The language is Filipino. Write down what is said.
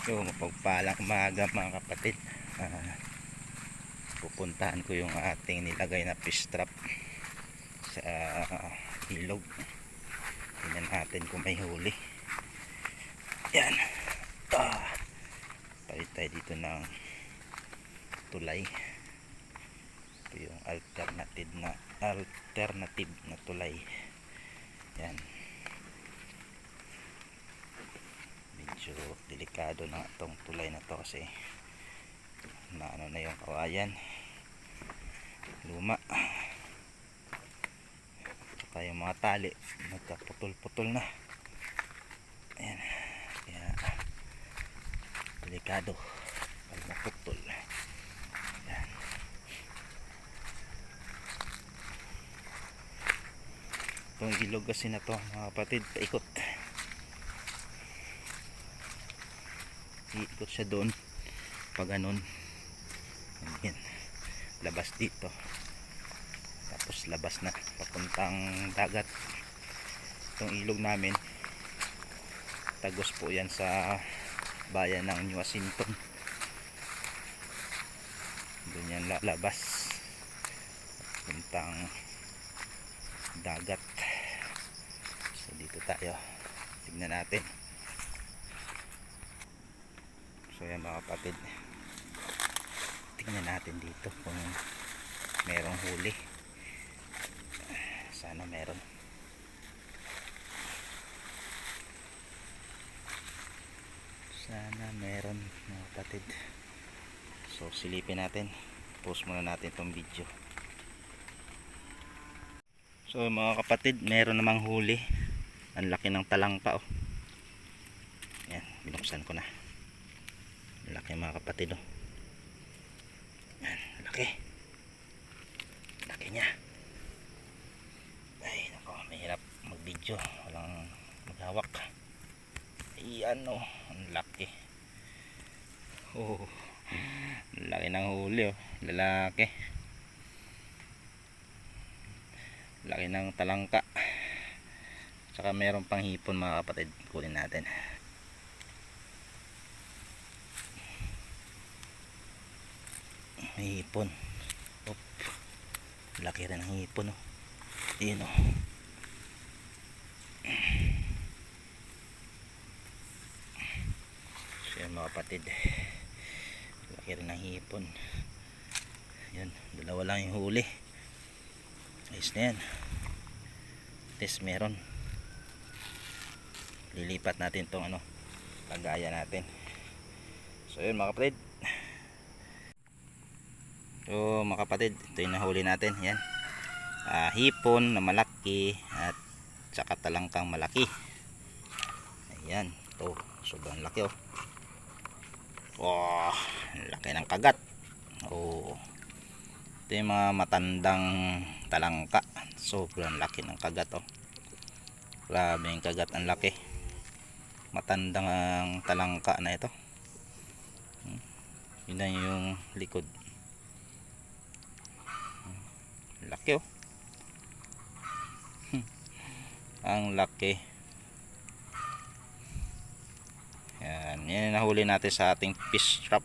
So mapagpalang umaga mga kapatid. Ah, Pupuntahan ko yung ating nilagay na fish trap Sa ah, ilog. Tingnan natin kung may huli. Yan. Ah, Palit tayo dito ng tulay. Ito yung alternative na Alternative na tulay. Yan delikado na itong tulay na to kasi na ano na yung kawayan. Luma. Saka yung mga tali. Nagkaputol-putol na. Ayan. Kaya delikado. Pag naputol. Ayan. Itong ilog kasi na to mga kapatid paikot iikot siya doon. Pag ganun yan labas dito. Tapos labas na. Papuntang dagat. Itong ilog namin. Tagos po yan sa bayan ng New Asinton. Doon yan lalabas. Papuntang dagat. So dito tayo. Tignan natin So yan mga kapatid. Tingnan natin dito kung merong huli. Sana meron. Sana meron mga kapatid. So silipin natin. Post muna natin itong video. So mga kapatid, meron namang huli. Ang laki ng talangka oh. Yan, binuksan ko na laki mga kapatid oh. Yan, laki. Laki niya. Ay nako mahirap mag video walang maghawak. Ayan oh ang laki. Oh laki ng huli oh. Lalaki. Laki ng talangka. Saka meron pang hipon mga kapatid. Kunin natin hipon Op. laki rin ang hipon oh. yun oh. so yan mga kapatid. Laki rin ang hipon yun dalawa lang yung huli. Ayos na yan. Test meron. Lilipat natin tong ano kagaya natin. So yun mga kapatid So mga kapatid, ito yung nahuli natin. Yan. Ah, hipon na malaki at saka talangkang malaki. Ayan. Ito. Sobrang laki oh. Wow. Laki ng kagat. Oh. Ito yung mga matandang talangka. Sobrang laki ng kagat oh. Grabe yung kagat. Ang laki. Matandang ang talangka na ito. Hmm. Yun na yung likod laki oh. Hmm. ang laki. Yan yan nahuli natin sa ating fish trap